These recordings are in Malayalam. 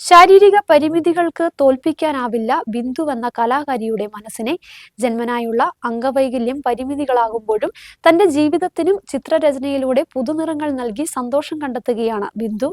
ശാരീരിക പരിമിതികൾക്ക് തോൽപ്പിക്കാനാവില്ല ബിന്ദു എന്ന കലാകാരിയുടെ മനസ്സിനെ. ജന്മനായുള്ള അംഗവൈകല്യം പരിമിതികളാകുമ്പോഴും തന്റെ ജീവിതത്തിനും ചിത്രരചനയിലൂടെ പുതുനിറങ്ങൾ നൽകി സന്തോഷം കണ്ടെത്തുകയാണ് ബിന്ദു.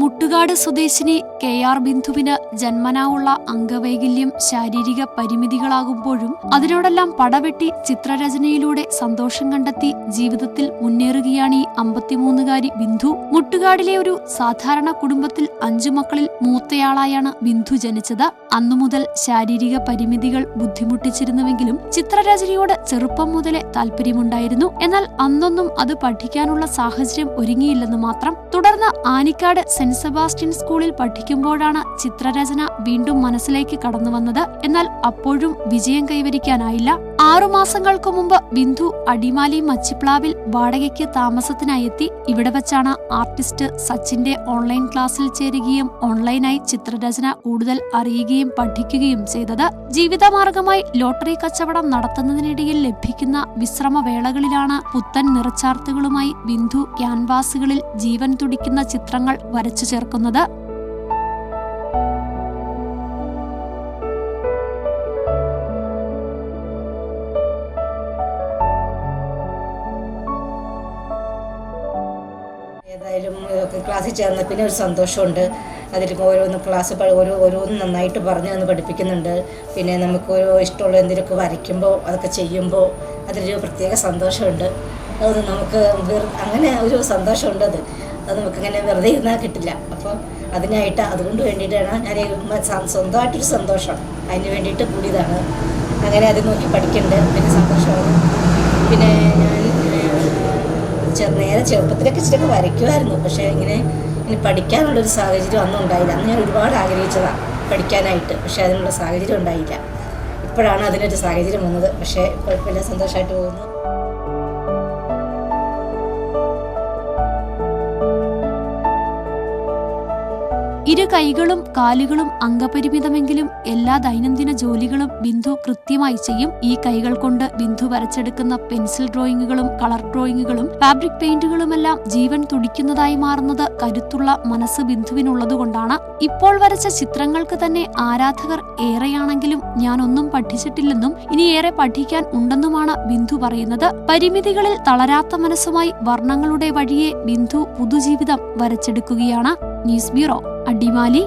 മുട്ടുകാട് സ്വദേശിനി കെ ആർ ബിന്ദുവിന് ജന്മനാവുള്ള അംഗവൈകല്യം ശാരീരിക പരിമിതികളാകുമ്പോഴും അതിനോടെല്ലാം പടവെട്ടി ചിത്രരചനയിലൂടെ സന്തോഷം കണ്ടെത്തി ജീവിതത്തിൽ മുന്നേറുകയാണ് ഈ അമ്പത്തിമൂന്നുകാരി ബിന്ദു. മുട്ടുകാടിലെ ഒരു സാധാരണ കുടുംബത്തിൽ അഞ്ചു മക്കളിൽ മൂത്തയാളായാണ് ബിന്ദു ജനിച്ചത്. അന്നു മുതൽ ശാരീരിക പരിമിതികൾ ബുദ്ധിമുട്ടിച്ചിരുന്നുവെങ്കിലും ചിത്രരചനയോട് ചെറുപ്പം മുതലേ താല്പര്യമുണ്ടായിരുന്നു. എന്നാൽ അന്നൊന്നും അത് പഠിക്കാനുള്ള സാഹചര്യം ഒരുങ്ങിയില്ലെന്ന് മാത്രം. തുടർന്ന് ആനിക്കാട് സെന്റ് സെബാസ്റ്റ്യൻ സ്കൂളിൽ പഠിക്കുമ്പോഴാണ് ചിത്രരചന വീണ്ടും മനസ്സിലേക്ക് കടന്നുവന്നത്. എന്നാൽ അപ്പോഴും വിജയം കൈവരിക്കാനായില്ല. ആറുമാസങ്ങൾക്ക് മുമ്പ് ബിന്ദു അടിമാലി മച്ചിപ്ലാവിൽ വാടകയ്ക്ക് താമസത്തിനായി എത്തി. ഇവിടെ വച്ചാണ് ആർട്ടിസ്റ്റ് സച്ചിന്റെ ഓൺലൈൻ ക്ലാസ്സിൽ ചേരുകയും ഓൺലൈനായി ചിത്രരചന കൂടുതൽ അറിയുകയും പഠിക്കുകയും ചെയ്തത്. ജീവിതമാർഗമായി ലോട്ടറി കച്ചവടം നടത്തുന്നതിനിടയിൽ ലഭിക്കുന്ന വിശ്രമവേളകളിലാണ് പുത്തൻ നിറച്ചാർത്തുകളുമായി ബിന്ദു ക്യാൻവാസുകളിൽ ജീവൻ തുടിക്കുന്ന ചിത്രങ്ങൾ വരച്ചു ചേർക്കുന്നത് ഏതായാലും ക്ലാസ്സിൽ ചേർന്ന പിന്നെ ഒരു സന്തോഷമുണ്ട്. അതിൽ ഓരോന്ന് ക്ലാസ് ഓരോ ഓരോന്ന് നന്നായിട്ട് പറഞ്ഞു തന്ന് പഠിപ്പിക്കുന്നുണ്ട്. പിന്നെ നമുക്ക് ഓരോ ഇഷ്ടമുള്ള എന്തെങ്കിലുമൊക്കെ വരയ്ക്കുമ്പോൾ അതൊക്കെ ചെയ്യുമ്പോൾ അതിലൊരു പ്രത്യേക സന്തോഷമുണ്ട്. അത് നമുക്ക് അങ്ങനെ ഒരു സന്തോഷമുണ്ട് അത്. അത് നമുക്കിങ്ങനെ വെറുതെ ഇരുന്നാൽ കിട്ടില്ല. അപ്പോൾ അതിനായിട്ട് അതുകൊണ്ട് വേണ്ടിയിട്ടാണ് ഞാൻ സ്വന്തമായിട്ടൊരു സന്തോഷം അതിന് വേണ്ടിയിട്ട് കൂടിയതാണ്. അങ്ങനെ അത് നോക്കി പഠിക്കുന്നുണ്ട് പിന്നെ സന്തോഷമാണ്. പിന്നെ ഞാൻ ചെറു നേരെ ചെറുപ്പത്തിലൊക്കെ ഇച്ചിരിയൊക്കെ വരയ്ക്കുമായിരുന്നു. പക്ഷേ ഇങ്ങനെ ഇനി പഠിക്കാനുള്ളൊരു സാഹചര്യം അന്നും ഉണ്ടായില്ല. അന്ന് ഞാൻ ഒരുപാട് ആഗ്രഹിച്ചതാണ് പഠിക്കാനായിട്ട്. പക്ഷേ അതിനുള്ള സാഹചര്യം ഉണ്ടായില്ല. ഇപ്പോഴാണ് അതിനൊരു സാഹചര്യം വന്നത്. പക്ഷേ കുഴപ്പമില്ല. സന്തോഷമായിട്ട് പോകുന്നു. ഇരു കൈകളും കാലുകളും അംഗപരിമിതമെങ്കിലും എല്ലാ ദൈനംദിന ജോലികളും ബിന്ദു കൃത്യമായി ചെയ്യും. ഈ കൈകൾ കൊണ്ട് ബിന്ദു വരച്ചെടുക്കുന്ന പെൻസിൽ ഡ്രോയിങ്ങുകളും കളർ ഡ്രോയിങ്ങുകളും ഫാബ്രിക് പെയിന്റുകളുമെല്ലാം ജീവൻ തുടിക്കുന്നതായി മാറുന്നത് കരുത്തുള്ള മനസ്സ് ബിന്ദുവിനുള്ളതുകൊണ്ടാണ്. ഇപ്പോൾ വരച്ച ചിത്രങ്ങൾക്ക് തന്നെ ആരാധകർ ഏറെയാണെങ്കിലും ഞാനൊന്നും പഠിച്ചിട്ടില്ലെന്നും ഇനി ഏറെ പഠിക്കാൻ ഉണ്ടെന്നുമാണ് ബിന്ദു പറയുന്നത്. പരിമിതികളിൽ തളരാത്ത മനസ്സുമായി വർണങ്ങളുടെ വഴിയെ ബിന്ദു പുതുജീവിതം വരച്ചെടുക്കുകയാണ്. News bureau. അടിമാലി